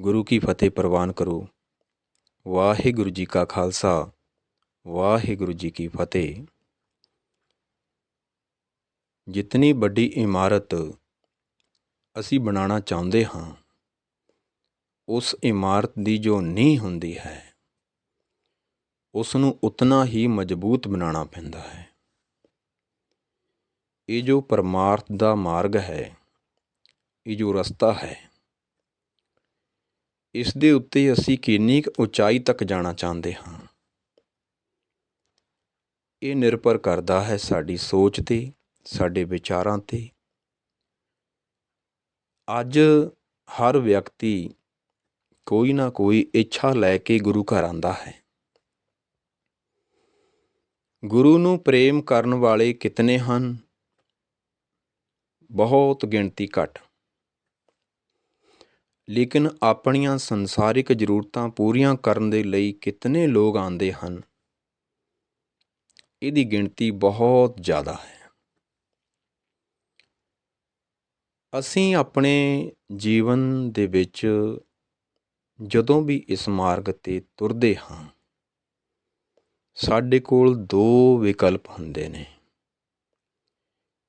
ਗੁਰੂ ਕੀ ਫਤਿਹ ਪ੍ਰਵਾਨ ਕਰੋ। ਵਾਹਿਗੁਰੂ ਜੀ ਕਾ ਖਾਲਸਾ, ਵਾਹਿਗੁਰੂ ਜੀ ਕੀ ਫਤਿਹ। ਜਿਤਨੀ ਵੱਡੀ ਇਮਾਰਤ ਅਸੀਂ ਬਣਾਉਣਾ ਚਾਹੁੰਦੇ ਹਾਂ, ਉਸ ਇਮਾਰਤ ਦੀ ਜੋ ਨੀਂਹ ਹੁੰਦੀ ਹੈ ਉਸ ਨੂੰ ਉਤਨਾ ਹੀ ਮਜ਼ਬੂਤ ਬਣਾਉਣਾ ਪੈਂਦਾ ਹੈ। ਇਹ ਜੋ ਪਰਮਾਰਥ ਦਾ ਮਾਰਗ ਹੈ, ਇਹ ਜੋ ਰਸਤਾ ਹੈ ਇਸ ਦੇ ਉੱਤੇ ਅਸੀਂ ਕਿੰਨੀ ਕੁ ਉਚਾਈ ਤੱਕ ਜਾਣਾ ਚਾਹੁੰਦੇ ਹਾਂ? ਇਹ ਨਿਰਭਰ ਕਰਦਾ ਹੈ ਸਾਡੀ ਸੋਚ ਤੇ, ਸਾਡੇ ਵਿਚਾਰਾਂ ਤੇ। ਅੱਜ ਹਰ ਵਿਅਕਤੀ ਕੋਈ ਨਾ ਕੋਈ ਇੱਛਾ ਲੈ ਕੇ ਗੁਰੂ ਘਰ ਆਂਦਾ ਹੈ। ਗੁਰੂ ਨੂੰ ਪ੍ਰੇਮ ਕਰਨ ਵਾਲੇ ਕਿਤਨੇ ਹਨ? ਬਹੁਤ ਗਿਣਤੀ ਘੱਟ। ਲੇਕਿਨ ਆਪਣੀਆਂ ਸੰਸਾਰਿਕ ਜ਼ਰੂਰਤਾਂ ਪੂਰੀਆਂ ਕਰਨ ਦੇ ਲਈ ਕਿਤਨੇ ਲੋਕ ਆਉਂਦੇ ਹਨ? ਇਹਦੀ ਗਿਣਤੀ ਬਹੁਤ ਜ਼ਿਆਦਾ ਹੈ। ਅਸੀਂ ਆਪਣੇ ਜੀਵਨ ਦੇ ਵਿੱਚ ਜਦੋਂ ਵੀ ਇਸ ਮਾਰਗ ਤੇ ਤੁਰਦੇ ਹਾਂ, ਸਾਡੇ ਕੋਲ ਦੋ ਵਿਕਲਪ ਹੁੰਦੇ ਨੇ।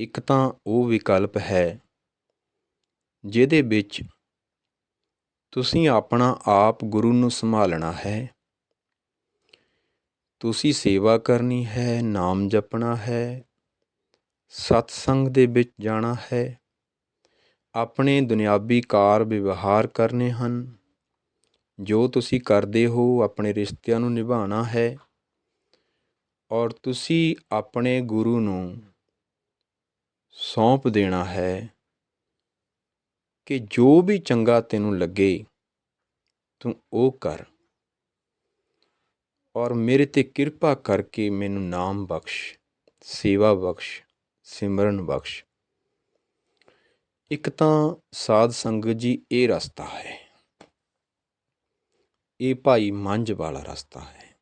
ਇੱਕ ਤਾਂ ਉਹ ਵਿਕਲਪ ਹੈ ਜਿਹਦੇ ਵਿੱਚ ਤੁਸੀਂ ਆਪਣਾ ਆਪ ਗੁਰੂ ਨੂੰ ਸੰਭਾਲਣਾ ਹੈ। ਤੁਸੀਂ ਸੇਵਾ ਕਰਨੀ ਹੈ, ਨਾਮ ਜਪਣਾ ਹੈ, ਸਤਸੰਗ ਦੇ ਵਿੱਚ ਜਾਣਾ ਹੈ। ਆਪਣੇ ਦੁਨਿਆਵੀ ਕਾਰ ਵਿਵਹਾਰ ਕਰਨੇ ਹਨ। ਜੋ ਤੁਸੀਂ ਕਰਦੇ ਹੋ, ਆਪਣੇ ਰਿਸ਼ਤਿਆਂ ਨੂੰ ਨਿਭਾਉਣਾ ਹੈ। ਔਰ ਤੁਸੀਂ ਆਪਣੇ ਗੁਰੂ ਨੂੰ ਸੌਂਪ ਦੇਣਾ ਹੈ। ਕਿ ਜੋ ਵੀ ਚੰਗਾ ਤੈਨੂੰ ਲੱਗੇ, ਤੂੰ ਉਹ ਕਰ। ਔਰ ਮੇਰੇ ਤੇ ਕਿਰਪਾ ਕਰਕੇ ਮੈਨੂੰ ਨਾਮ ਬਖਸ਼, ਸੇਵਾ ਬਖਸ਼, ਸਿਮਰਨ ਬਖਸ਼। ਇੱਕ ਤਾਂ ਸਾਧ ਸੰਗਤ ਜੀ, ਇਹ ਰਸਤਾ ਹੈ। ਇਹ ਭਾਈ ਮੰਝ ਵਾਲਾ ਰਸਤਾ ਹੈ।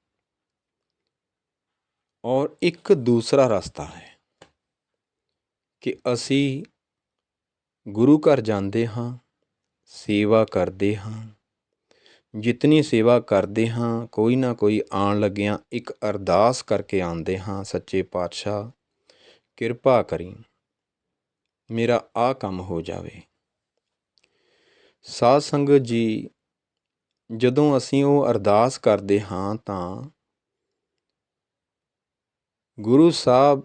ਔਰ ਇੱਕ ਦੂਸਰਾ ਰਸਤਾ ਹੈ ਕਿ ਅਸੀਂ ਗੁਰੂ ਘਰ ਜਾਂਦੇ ਹਾਂ, ਸੇਵਾ ਕਰਦੇ ਹਾਂ। ਜਿਤਨੀ ਸੇਵਾ ਕਰਦੇ ਹਾਂ, ਕੋਈ ਨਾ ਕੋਈ ਆਉਣ ਲੱਗਿਆਂ ਇੱਕ ਅਰਦਾਸ ਕਰਕੇ ਆਉਂਦੇ ਹਾਂ, ਸੱਚੇ ਪਾਤਸ਼ਾਹ, ਕਿਰਪਾ ਕਰੀ, ਮੇਰਾ ਆ ਕੰਮ ਹੋ ਜਾਵੇ। ਸਾਧ ਸੰਗਤ ਜੀ, ਜਦੋਂ ਅਸੀਂ ਉਹ ਅਰਦਾਸ ਕਰਦੇ ਹਾਂ ਤਾਂ ਗੁਰੂ ਸਾਹਿਬ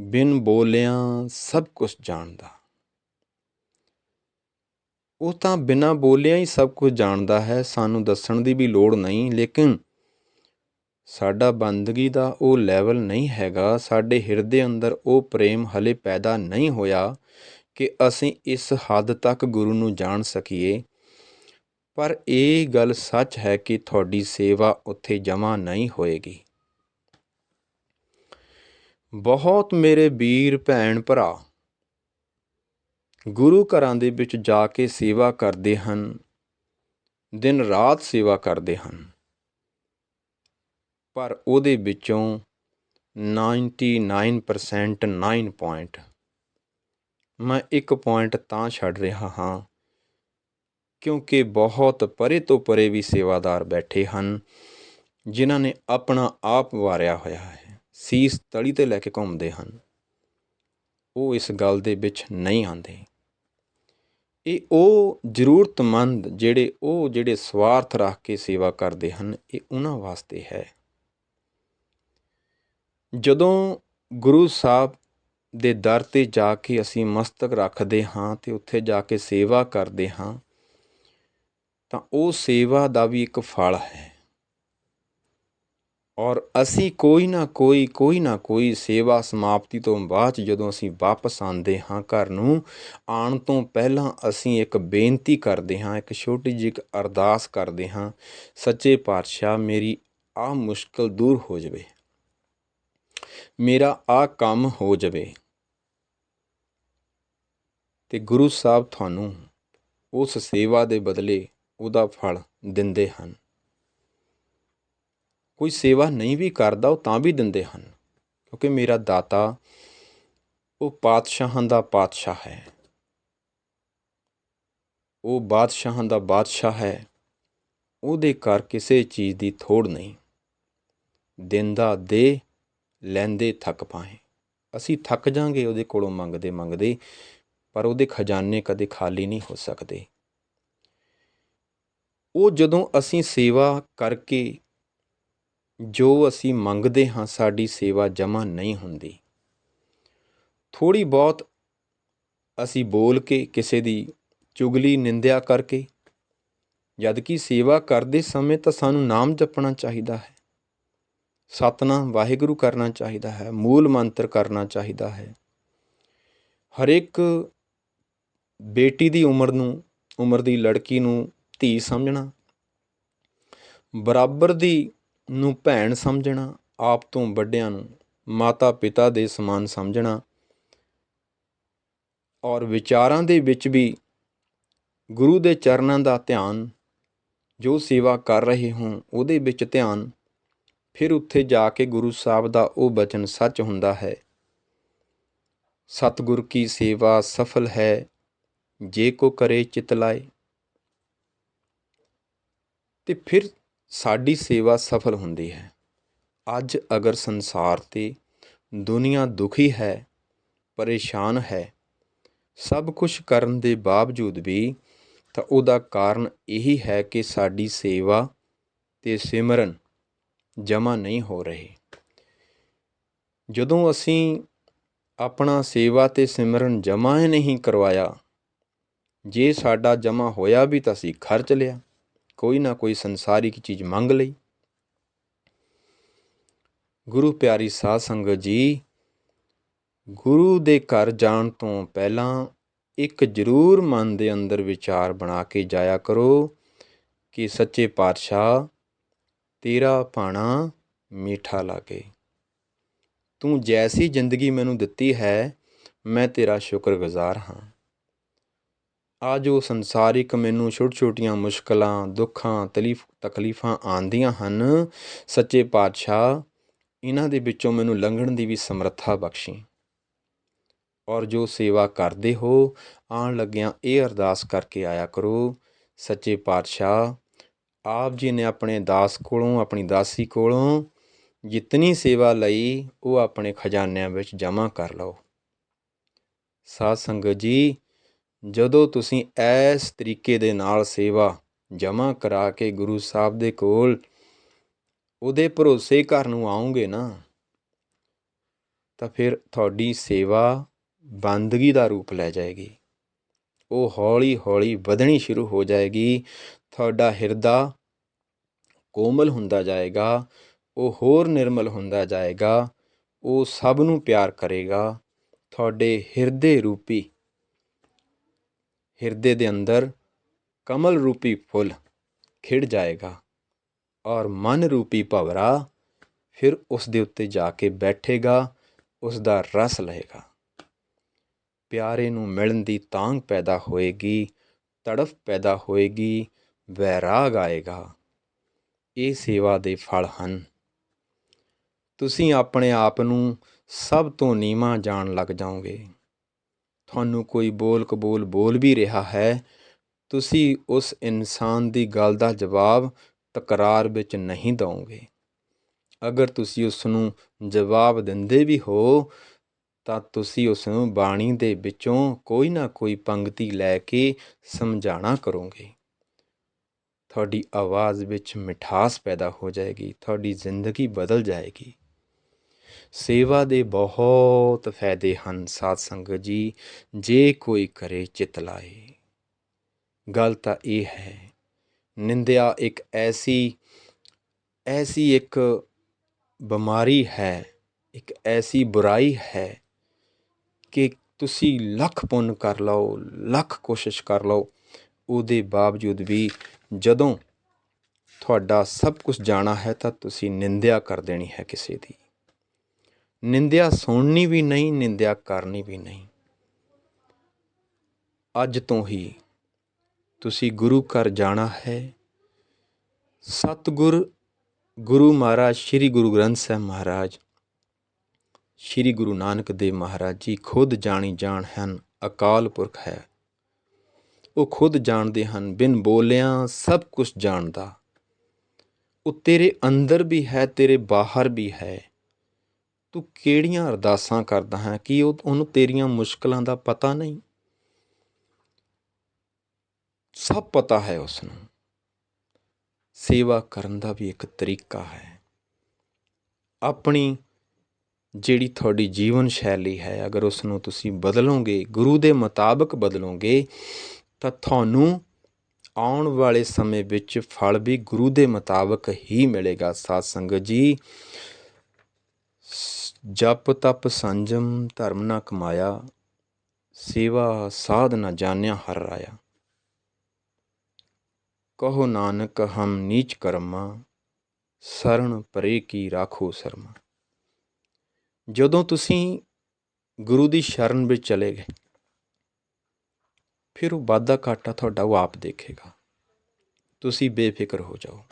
ਬਿਨ ਬੋਲਿਆਂ ਸਭ ਕੁਝ ਜਾਣਦਾ। ਉਹ ਤਾਂ ਬਿਨਾਂ ਬੋਲਿਆਂ ਹੀ ਸਭ ਕੁਝ ਜਾਣਦਾ ਹੈ, ਸਾਨੂੰ ਦੱਸਣ ਦੀ ਵੀ ਲੋੜ ਨਹੀਂ, ਲੇਕਿਨ ਸਾਡਾ ਬੰਦਗੀ ਦਾ ਉਹ ਲੈਵਲ ਨਹੀਂ ਹੈਗਾ। ਸਾਡੇ ਹਿਰਦੇ ਅੰਦਰ ਉਹ ਪ੍ਰੇਮ ਹਲੇ ਪੈਦਾ ਨਹੀਂ ਹੋਇਆ ਕਿ ਅਸੀਂ ਇਸ ਹੱਦ ਤੱਕ ਗੁਰੂ ਨੂੰ ਜਾਣ ਸਕੀਏ। ਪਰ ਇਹ ਗੱਲ ਸੱਚ ਹੈ ਕਿ ਤੁਹਾਡੀ ਸੇਵਾ ਉੱਥੇ ਜਮਾ ਨਹੀਂ ਹੋਏਗੀ। ਬਹੁਤ ਮੇਰੇ ਵੀਰ ਭੈਣ ਭਰਾ ਗੁਰੂ ਘਰਾਂ ਦੇ ਵਿੱਚ ਜਾ ਕੇ ਸੇਵਾ ਕਰਦੇ ਹਨ, ਦਿਨ ਰਾਤ ਸੇਵਾ ਕਰਦੇ ਹਨ। ਪਰ ਉਹਦੇ ਵਿੱਚੋਂ 99% 9 ਪੁਆਇੰਟ ਮੈਂ ਇੱਕ ਪੁਆਇੰਟ ਤਾਂ ਛੱਡ ਰਿਹਾ ਹਾਂ, ਕਿਉਂਕਿ ਬਹੁਤ ਪਰੇ ਤੋਂ ਪਰੇ ਵੀ ਸੇਵਾਦਾਰ ਬੈਠੇ ਹਨ, ਜਿਨ੍ਹਾਂ ਨੇ ਆਪਣਾ ਆਪ ਵਾਰਿਆ ਹੋਇਆ ਹੈ, ਸੀਸ ਤਲੀ ਤੇ ਲੈ ਕੇ ਘੁੰਮਦੇ ਹਨ। ਉਹ ਇਸ ਗੱਲ ਦੇ ਵਿੱਚ ਨਹੀਂ ਆਉਂਦੇ। ਇਹ ਉਹ ਜ਼ਰੂਰਤਮੰਦ ਜਿਹੜੇ, ਉਹ ਜਿਹੜੇ ਸਵਾਰਥ ਰੱਖ ਕੇ ਸੇਵਾ ਕਰਦੇ ਹਨ, ਇਹ ਉਹਨਾਂ ਵਾਸਤੇ ਹੈ। ਜਦੋਂ ਗੁਰੂ ਸਾਹਿਬ ਦੇ ਦਰ ਤੇ ਜਾ ਕੇ ਅਸੀਂ ਮਸਤਕ ਰੱਖਦੇ ਹਾਂ ਤੇ ਉੱਥੇ ਜਾ ਕੇ ਸੇਵਾ ਕਰਦੇ ਹਾਂ, ਤਾਂ ਉਹ ਸੇਵਾ ਦਾ ਵੀ ਇੱਕ ਫਲ ਹੈ। ਔਰ ਅਸੀਂ ਕੋਈ ਨਾ ਕੋਈ ਕੋਈ ਨਾ ਕੋਈ ਸੇਵਾ ਸਮਾਪਤੀ ਤੋਂ ਬਾਅਦ ਜਦੋਂ ਅਸੀਂ ਵਾਪਸ ਆਉਂਦੇ ਹਾਂ ਘਰ ਨੂੰ, ਆਉਣ ਤੋਂ ਪਹਿਲਾਂ ਅਸੀਂ ਇੱਕ ਬੇਨਤੀ ਕਰਦੇ ਹਾਂ, ਇੱਕ ਛੋਟੀ ਜਿਹੀ ਇੱਕ ਅਰਦਾਸ ਕਰਦੇ ਹਾਂ, ਸੱਚੇ ਪਾਤਸ਼ਾਹ ਮੇਰੀ ਆਹ ਮੁਸ਼ਕਲ ਦੂਰ ਹੋ ਜਾਵੇ, ਮੇਰਾ ਆਹ ਕੰਮ ਹੋ ਜਾਵੇ ਤੇ ਗੁਰੂ ਸਾਹਿਬ ਤੁਹਾਨੂੰ ਉਸ ਸੇਵਾ ਦੇ ਬਦਲੇ ਉਹਦਾ ਫਲ ਦਿੰਦੇ ਹਨ। ਕੋਈ ਸੇਵਾ ਨਹੀਂ ਵੀ ਕਰਦਾ, ਉਹ ਤਾਂ ਵੀ ਦਿੰਦੇ ਹਨ। ਕਿਉਂਕਿ ਮੇਰਾ ਦਾਤਾ, ਉਹ ਪਾਤਸ਼ਾਹਾਂ ਦਾ ਪਾਤਸ਼ਾਹ ਹੈ। ਉਹ ਬਾਦਸ਼ਾਹਾਂ ਦਾ ਬਾਦਸ਼ਾਹ ਹੈ। ਉਹਦੇ ਘਰ ਕਿਸੇ ਚੀਜ਼ ਦੀ ਥੋੜ ਨਹੀਂ। ਦਿੰਦਾ ਦੇ, ਲੈਂਦੇ ਥੱਕ ਪਾਏ। ਅਸੀਂ ਥੱਕ ਜਾਾਂਗੇ ਉਹਦੇ ਕੋਲੋਂ ਮੰਗਦੇ ਮੰਗਦੇ, ਪਰ ਉਹਦੇ ਖਜ਼ਾਨੇ ਕਦੇ ਖਾਲੀ ਨਹੀਂ ਹੋ ਸਕਦੇ। ਉਹ ਜਦੋਂ ਅਸੀਂ ਸੇਵਾ ਕਰਕੇ ਜੋ ਅਸੀਂ ਮੰਗਦੇ ਹਾਂ, ਸਾਡੀ ਸੇਵਾ ਜਮ੍ਹਾਂ ਨਹੀਂ ਹੁੰਦੀ। ਥੋੜੀ ਬਹੁਤ ਅਸੀਂ ਬੋਲ ਕੇ ਕਿਸੇ ਦੀ ਚੁਗਲੀ, ਨਿੰਦਿਆ ਕਰਕੇ, ਜਦ ਕਿ ਸੇਵਾ ਕਰਦੇ ਸਮੇਂ ਤਾਂ ਸਾਨੂੰ ਨਾਮ ਜਪਣਾ ਚਾਹੀਦਾ ਹੈ। ਸਤਨਾਮ ਵਾਹਿਗੁਰੂ ਕਰਨਾ ਚਾਹੀਦਾ ਹੈ, ਮੂਲ ਮੰਤਰ ਕਰਨਾ ਚਾਹੀਦਾ ਹੈ। ਹਰ ਇੱਕ ਬੇਟੀ ਦੀ ਉਮਰ ਨੂੰ, ਉਮਰ ਦੀ ਲੜਕੀ ਨੂੰ ਧੀ ਸਮਝਣਾ, ਬਰਾਬਰ ਦੀ ਨੂੰ ਭੈਣ ਸਮਝਣਾ, ਆਪ ਤੋਂ ਵੱਡਿਆਂ ਨੂੰ ਮਾਤਾ ਪਿਤਾ ਦੇ ਸਮਾਨ ਸਮਝਣਾ ਔਰ ਵਿਚਾਰਾਂ ਦੇ ਵਿੱਚ ਵੀ ਗੁਰੂ ਦੇ ਚਰਨਾਂ ਦਾ ਧਿਆਨ, ਜੋ ਸੇਵਾ ਕਰ ਰਹੇ ਹੋ, ਉਹਦੇ ਵਿੱਚ ਧਿਆਨ, ਫਿਰ ਉੱਥੇ ਜਾ ਕੇ ਗੁਰੂ ਸਾਹਿਬ ਦਾ ਉਹ ਬਚਨ ਸੱਚ ਹੁੰਦਾ ਹੈ। ਸਤਿਗੁਰ ਕੀ ਸੇਵਾ ਸਫਲ ਹੈ, ਜੇ ਕੋ ਕਰੇ ਚਿਤ ਲਾਏ। ਤੇ ਫਿਰ ਸਾਡੀ ਸੇਵਾ ਸਫਲ ਹੁੰਦੀ ਹੈ। ਅੱਜ ਅਗਰ ਸੰਸਾਰ ਤੇ ਦੁਨੀਆ ਦੁਖੀ ਹੈ, ਪਰੇਸ਼ਾਨ ਹੈ, ਸਭ ਕੁਝ ਕਰਨ ਦੇ ਬਾਵਜੂਦ ਵੀ ਤਾਂ ਉਹਦਾ ਕਾਰਨ ਇਹੀ ਹੈ ਕਿ ਸਾਡੀ ਸੇਵਾ ਤੇ ਸਿਮਰਨ ਜਮਾ ਨਹੀਂ ਹੋ ਰਹੇ। ਜਦੋਂ ਅਸੀਂ ਆਪਣਾ ਸੇਵਾ ਤੇ ਸਿਮਰਨ ਜਮਾ ਹੀ ਨਹੀਂ ਕਰਵਾਇਆ, ਜੇ ਸਾਡਾ ਜਮਾ ਹੋਇਆ ਵੀ ਤਾਂ ਅਸੀਂ ਖਰਚ ਲਿਆ। ਕੋਈ ਨਾ ਕੋਈ ਸੰਸਾਰਿਕ ਚੀਜ਼ ਮੰਗ ਲਈ। ਗੁਰੂ ਪਿਆਰੀ ਸਾਧ ਸੰਗਤ ਜੀ, ਗੁਰੂ ਦੇ ਘਰ ਜਾਣ ਤੋਂ ਪਹਿਲਾਂ ਇੱਕ ਜ਼ਰੂਰ ਮਨ ਦੇ ਅੰਦਰ ਵਿਚਾਰ ਬਣਾ ਕੇ ਜਾਇਆ ਕਰੋ ਕਿ ਸੱਚੇ ਪਾਤਸ਼ਾਹ ਤੇਰਾ ਭਾਣਾ ਮੀਠਾ ਲਾਗੇ। ਤੂੰ ਜੈਸੀ ਜ਼ਿੰਦਗੀ ਮੈਨੂੰ ਦਿੱਤੀ ਹੈ, ਮੈਂ ਤੇਰਾ ਸ਼ੁਕਰਗੁਜ਼ਾਰ ਹਾਂ। ਆ ਜੋ ਸੰਸਾਰਿਕ ਮੈਨੂੰ ਛੋਟ ਛੋਟੀਆਂ ਮੁਸ਼ਕਲਾਂ, ਦੁੱਖਾਂ, ਤਲੀਫ, ਤਕਲੀਫਾਂ ਆਂਦੀਆਂ ਹਨ। ਸੱਚੇ ਪਾਤਸ਼ਾਹ ਇਹਨਾਂ ਦੇ ਵਿੱਚੋਂ ਮੈਨੂੰ ਲੰਘਣ ਦੀ ਵੀ ਸਮਰੱਥਾ ਬਖਸ਼ੀ। ਔਰ ਜੋ ਸੇਵਾ ਕਰਦੇ ਹੋ, ਆਉਣ ਲੱਗਿਆਂ ਇਹ ਅਰਦਾਸ ਕਰਕੇ ਆਇਆ ਕਰੋ। ਸੱਚੇ ਪਾਤਸ਼ਾਹ, ਆਪ ਜੀ ਨੇ ਆਪਣੇ ਦਾਸ ਕੋਲੋਂ, ਆਪਣੀ ਦਾਸੀ ਕੋਲੋਂ ਜਿਤਨੀ ਸੇਵਾ ਲਈ, ਉਹ ਆਪਣੇ ਖਜ਼ਾਨਿਆਂ ਵਿੱਚ ਜਮ੍ਹਾਂ ਕਰ ਲਓ। ਸਾਧ ਸੰਗਤ ਜੀ ਜਦੋਂ ਤੁਸੀਂ ਇਸ ਤਰੀਕੇ ਦੇ ਨਾਲ ਸੇਵਾ ਜਮ੍ਹਾਂ ਕਰਾ ਕੇ ਗੁਰੂ ਸਾਹਿਬ ਦੇ ਕੋਲ ਉਹਦੇ ਭਰੋਸੇ ਘਰ ਨੂੰ ਆਉਂਗੇ ਨਾ, ਤਾਂ ਫਿਰ ਤੁਹਾਡੀ ਸੇਵਾ ਬੰਦਗੀ ਦਾ ਰੂਪ ਲੈ ਜਾਏਗੀ। ਉਹ ਹੌਲੀ ਹੌਲੀ ਵਧਣੀ ਸ਼ੁਰੂ ਹੋ ਜਾਏਗੀ, ਤੁਹਾਡਾ ਹਿਰਦਾ ਕੋਮਲ ਹੁੰਦਾ ਜਾਏਗਾ, ਉਹ ਹੋਰ ਨਿਰਮਲ ਹੁੰਦਾ ਜਾਏਗਾ, ਉਹ ਸਭ ਨੂੰ ਪਿਆਰ ਕਰੇਗਾ, ਤੁਹਾਡੇ ਹਿਰਦੇ ਰੂਪੀ ਹਿਰਦੇ ਦੇ ਅੰਦਰ ਕਮਲ ਰੂਪੀ ਫੁੱਲ ਖਿੜ ਜਾਏਗਾ ਔਰ ਮਨ ਰੂਪੀ ਭਵਰਾ ਫਿਰ ਉਸ ਦੇ ਉੱਤੇ ਜਾ ਕੇ ਬੈਠੇਗਾ, ਉਸ ਦਾ ਰਸ ਲਏਗਾ। ਪਿਆਰੇ ਨੂੰ ਮਿਲਣ ਦੀ ਤਾਂਗ ਪੈਦਾ ਹੋਏਗੀ, ਤੜਫ ਪੈਦਾ ਹੋਏਗੀ ਵੈਰਾਗ ਆਏਗਾ। ਇਹ ਸੇਵਾ ਦੇ ਫਲ ਹਨ। ਤੁਸੀਂ ਆਪਣੇ ਆਪ ਨੂੰ ਸਭ ਤੋਂ ਨੀਵਾਂ ਜਾਣ ਲੱਗ ਜਾਓਗੇ। ਤੁਹਾਨੂੰ ਕੋਈ ਬੋਲ ਕਬੂਲ ਬੋਲ ਵੀ ਰਿਹਾ ਹੈ। ਤੁਸੀਂ ਉਸ ਇਨਸਾਨ ਦੀ ਗੱਲ ਦਾ ਜਵਾਬ ਤਕਰਾਰ ਵਿੱਚ ਨਹੀਂ ਦਵੋਗੇ ਅਗਰ ਤੁਸੀਂ ਉਸ ਨੂੰ ਜਵਾਬ ਦਿੰਦੇ ਵੀ ਹੋ, ਤਾਂ ਤੁਸੀਂ ਉਸ ਨੂੰ ਬਾਣੀ ਦੇ ਵਿੱਚੋਂ ਕੋਈ ਨਾ ਕੋਈ ਪੰਕਤੀ ਲੈ ਕੇ ਸਮਝਾਣਾ ਕਰੋਗੇ। ਤੁਹਾਡੀ ਆਵਾਜ਼ ਵਿੱਚ ਮਿਠਾਸ ਪੈਦਾ ਹੋ ਜਾਏਗੀ, ਤੁਹਾਡੀ ਜ਼ਿੰਦਗੀ ਬਦਲ ਜਾਏਗੀ। ਸੇਵਾ ਦੇ ਬਹੁਤ ਫਾਇਦੇ ਹਨ ਸਾਧ ਸੰਗਤ ਜੀ, ਜੇ ਕੋਈ ਕਰੇ ਚਿਤ ਲਾਏ। ਗੱਲ ਤਾਂ ਇਹ ਹੈ, ਨਿੰਦਿਆ ਇੱਕ ਐਸੀ ਐਸੀ ਇੱਕ ਬਿਮਾਰੀ ਹੈ, ਇੱਕ ਐਸੀ ਬੁਰਾਈ ਹੈ ਕਿ ਤੁਸੀਂ ਲੱਖ ਪੁੰਨ ਕਰ ਲਓ, ਲੱਖ ਕੋਸ਼ਿਸ਼ ਕਰ ਲਓ, ਉਹਦੇ ਬਾਵਜੂਦ ਵੀ ਜਦੋਂ ਤੁਹਾਡਾ ਸਭ ਕੁਝ ਜਾਣਾ ਹੈ ਤਾਂ ਤੁਸੀਂ ਨਿੰਦਿਆ ਕਰ ਦੇਣੀ ਹੈ ਕਿਸੇ ਦੀ। ਨਿੰਦਿਆ ਸੁਣਨੀ ਵੀ ਨਹੀਂ, ਨਿੰਦਿਆ ਕਰਨੀ ਵੀ ਨਹੀਂ। ਅੱਜ ਤੋਂ ਹੀ ਤੁਸੀਂ ਗੁਰੂ ਘਰ ਜਾਣਾ ਹੈ। ਸਤਗੁਰ, ਗੁਰੂ ਮਹਾਰਾਜ, ਸ੍ਰੀ ਗੁਰੂ ਗ੍ਰੰਥ ਸਾਹਿਬ ਮਹਾਰਾਜ, ਸ੍ਰੀ ਗੁਰੂ ਨਾਨਕ ਦੇਵ ਮਹਾਰਾਜ ਜੀ ਖੁਦ ਜਾਣੀ ਜਾਣ ਹਨ, ਅਕਾਲ ਪੁਰਖ ਹੈ। ਉਹ ਖੁਦ ਜਾਣਦੇ ਹਨ, ਬਿਨ ਬੋਲਿਆਂ ਸਭ ਕੁਝ ਜਾਣਦਾ। ਉਹ ਤੇਰੇ ਅੰਦਰ ਵੀ ਹੈ, ਤੇਰੇ ਬਾਹਰ ਵੀ ਹੈ। ਤੂੰ ਕਿਹੜੀਆਂ ਅਰਦਾਸਾਂ ਕਰਦਾ ਹੈ? ਕਿ ਉਹ ਉਹਨੂੰ ਤੇਰੀਆਂ ਮੁਸ਼ਕਲਾਂ ਦਾ ਪਤਾ ਨਹੀਂ? ਸਭ ਪਤਾ ਹੈ ਉਸ ਨੂੰ ਸੇਵਾ ਕਰਨ ਦਾ ਵੀ ਇੱਕ ਤਰੀਕਾ ਹੈ। ਆਪਣੀ ਜਿਹੜੀ ਤੁਹਾਡੀ ਜੀਵਨ ਸ਼ੈਲੀ ਹੈ, ਅਗਰ ਉਸ ਨੂੰ ਤੁਸੀਂ ਬਦਲੋਗੇ, ਗੁਰੂ ਦੇ ਮੁਤਾਬਕ ਬਦਲੋਗੇ, ਤਾਂ ਤੁਹਾਨੂੰ ਆਉਣ ਵਾਲੇ ਸਮੇਂ ਵਿੱਚ ਫਲ ਵੀ ਗੁਰੂ ਦੇ ਮੁਤਾਬਕ ਹੀ ਮਿਲੇਗਾ। ਸਾਧ ਸੰਗਤ ਜੀ ਜਪ ਤਪ ਸੰਜਮ ਧਰਮ ਨਾ ਕਮਾਇਆ, ਸੇਵਾ ਸਾਧ ਨਾ ਜਾਣਿਆ ਹਰ ਰਾਇਆ। ਕਹੋ ਨਾਨਕ, ਹਮ ਨੀਚ ਕਰਮਾ ਸਰਣ ਪਰੇ ਕੀ ਰਾਖੋ ਸ਼ਰਮਾ। ਜਦੋਂ ਤੁਸੀਂ ਗੁਰੂ ਦੀ ਸ਼ਰਨ ਵਿੱਚ ਚਲੇ ਗਏ, ਫਿਰ ਉਹ ਵਾਧਾ ਘਾਟਾ ਤੁਹਾਡਾ ਉਹ ਆਪ ਦੇਖੇਗਾ। ਤੁਸੀਂ ਬੇਫਿਕਰ ਹੋ ਜਾਓ।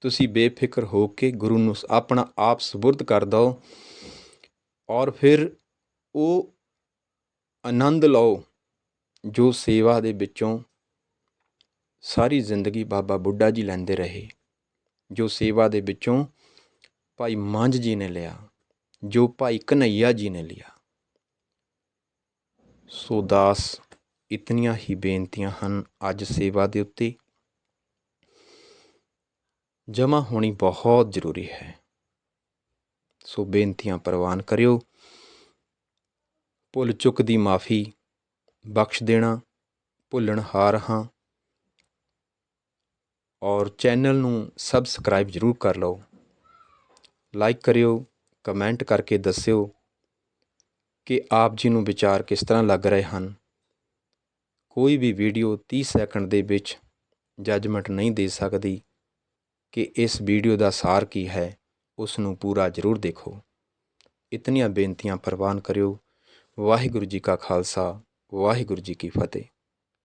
ਤੁਸੀਂ ਬੇਫਿਕਰ ਹੋ ਕੇ ਗੁਰੂ ਨੂੰ ਆਪਣਾ ਆਪ ਸਬੁਰਦ ਕਰ ਦਿਓ ਔਰ ਫਿਰ ਉਹ ਆਨੰਦ ਲਓ ਜੋ ਸੇਵਾ ਦੇ ਵਿੱਚੋਂ ਸਾਰੀ ਜ਼ਿੰਦਗੀ ਬਾਬਾ ਬੁੱਢਾ ਜੀ ਲੈਂਦੇ ਰਹੇ, ਜੋ ਸੇਵਾ ਦੇ ਵਿੱਚੋਂ ਭਾਈ ਮੰਝ ਜੀ ਨੇ ਲਿਆ, ਜੋ ਭਾਈ ਕਨਈਆ ਜੀ ਨੇ ਲਿਆ। ਸੋ ਦਾਸ, ਇਤਨੀਆਂ ਹੀ ਬੇਨਤੀਆਂ ਹਨ ਅੱਜ ਸੇਵਾ ਦੇ ਉੱਤੇ। ਜਮ੍ਹਾਂ ਹੋਣੀ ਬਹੁਤ ਜ਼ਰੂਰੀ ਹੈ। ਸੋ ਬੇਨਤੀਆਂ ਪ੍ਰਵਾਨ ਕਰਿਓ। ਭੁੱਲ ਚੁੱਕ ਦੀ ਮਾਫੀ, ਬਖਸ਼ ਦੇਣਾ, ਭੁੱਲਣ ਹਾਰ ਹਾਂ। ਔਰ ਚੈਨਲ ਨੂੰ ਸਬਸਕ੍ਰਾਈਬ ਜ਼ਰੂਰ ਕਰ ਲਓ। ਲਾਈਕ ਕਰਿਓ, ਕਮੈਂਟ ਕਰਕੇ ਦੱਸਿਓ ਕਿ ਆਪ ਜੀ ਨੂੰ ਵਿਚਾਰ ਕਿਸ ਤਰ੍ਹਾਂ ਲੱਗ ਰਹੇ ਹਨ। ਕੋਈ ਵੀ ਵੀਡੀਓ 30 ਸੈਕਿੰਡ ਦੇ ਵਿੱਚ ਜੱਜਮੈਂਟ ਨਹੀਂ ਦੇ ਸਕਦੀ। ਕਿ ਇਸ ਵੀਡੀਓ ਦਾ ਸਾਰ ਕੀ ਹੈ, ਉਸ ਨੂੰ ਪੂਰਾ ਜ਼ਰੂਰ ਦੇਖੋ। ਇਤਨੀਆਂ ਬੇਨਤੀਆਂ ਪ੍ਰਵਾਨ ਕਰਿਓ। ਵਾਹਿਗੁਰੂ ਜੀ ਕਾ ਖਾਲਸਾ, ਵਾਹਿਗੁਰੂ ਜੀ ਕੀ ਫਤਿਹ।